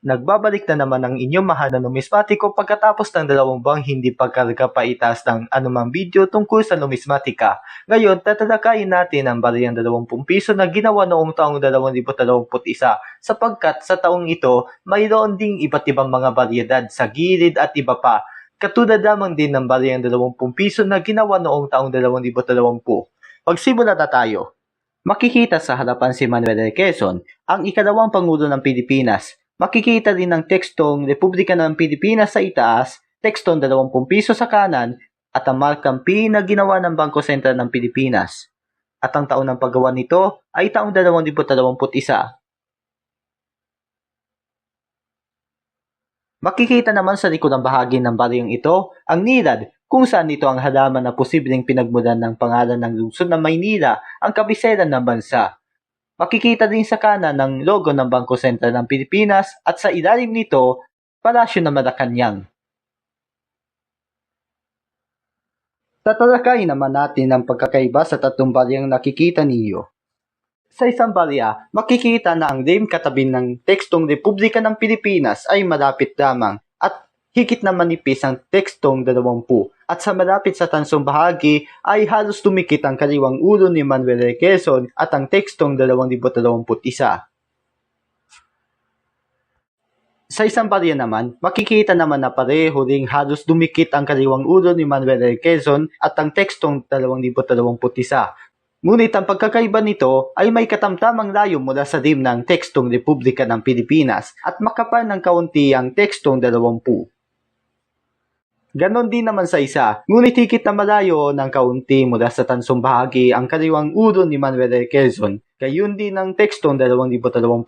Nagbabalik na naman ang inyong mahal na numismatiko pagkatapos ng dalawang buwang hindi pagkarga ng anumang video tungkol sa numismatika. Ngayon, tatalakayin natin ang bariyang 20 piso na ginawa noong taong 2021 sapagkat sa taong ito, mayroon ding iba't ibang mga baryedad sa gilid at iba pa. Katulad lamang din ng bariyang 20 piso na ginawa noong taong 2020. Pagsimula na tayo. Makikita sa harapan si Manuel. Quezon, ang ikalawang Pangulo ng Pilipinas. Makikita din ang tekstong Republika ng Pilipinas sa itaas, tekstong 20 piso sa kanan, at ang markang P na ginawa ng Bangko Sentral ng Pilipinas. At ang taon ng paggawa nito ay taong 2021. Makikita naman sa likod ng bahagi ng baryong ito ang nilad kung saan ito ang halaman na posibleng pinagmulan ng pangalan ng lungsod ng Maynila ang kabiseran ng bansa. Makikita din sa kanan ng logo ng Bangko Sentral ng Pilipinas at sa ilalim nito, Palasyo ng Malacanang. Tatalakayin naman natin ang pagkakaiba sa tatlong baryang nakikita ninyo. Sa isang barya, makikita na ang name katabi ng tekstong Republika ng Pilipinas ay malapit lamang higit na manipis ang tekstong 20 at sa malapit sa tansong bahagi ay halos tumikit ang kaliwang ulo ni Manuel R. Quezon at ang tekstong 2021. Sa isang barya naman, makikita naman na pareho ring halos dumikit ang kaliwang ulo ni Manuel R. Quezon at ang tekstong 2021. Ngunit ang pagkakaiba nito ay may katamtamang layo mula sa rim ng tekstong Republika ng Pilipinas at makapal ng kaunti ang tekstong 20. Ganon din naman sa isa, ngunit higit na malayo ng kaunti mula sa tansong bahagi ang kaliwang ulo ni Manuel R. Quezon, gayon din ang tekstong 2021.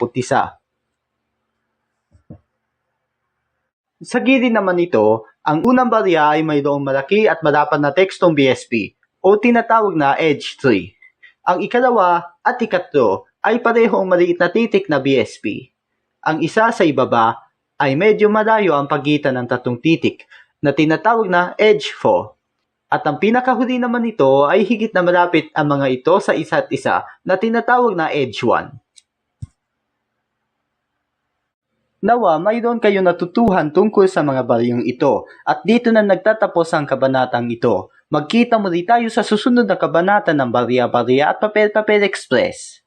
Sa gilid naman nito, ang unang barya ay mayroong malaki at malapad na tekstong BSP o tinatawag na Edge 3. Ang ikalawa at ikatlo ay parehong maliit na titik na BSP. Ang isa sa ibaba ay medyo malayo ang pagitan ng tatlong titik na tinatawag na Edge 4. At ang pinakahuli naman nito ay higit na malapit ang mga ito sa isa't isa na tinatawag na Edge 1. Nawa, mayroon kayo natutuhan tungkol sa mga baryong ito at dito na nagtatapos ang kabanatang ito. Magkita muli tayo sa susunod na kabanata ng Barya Barya at Papel Papel Express.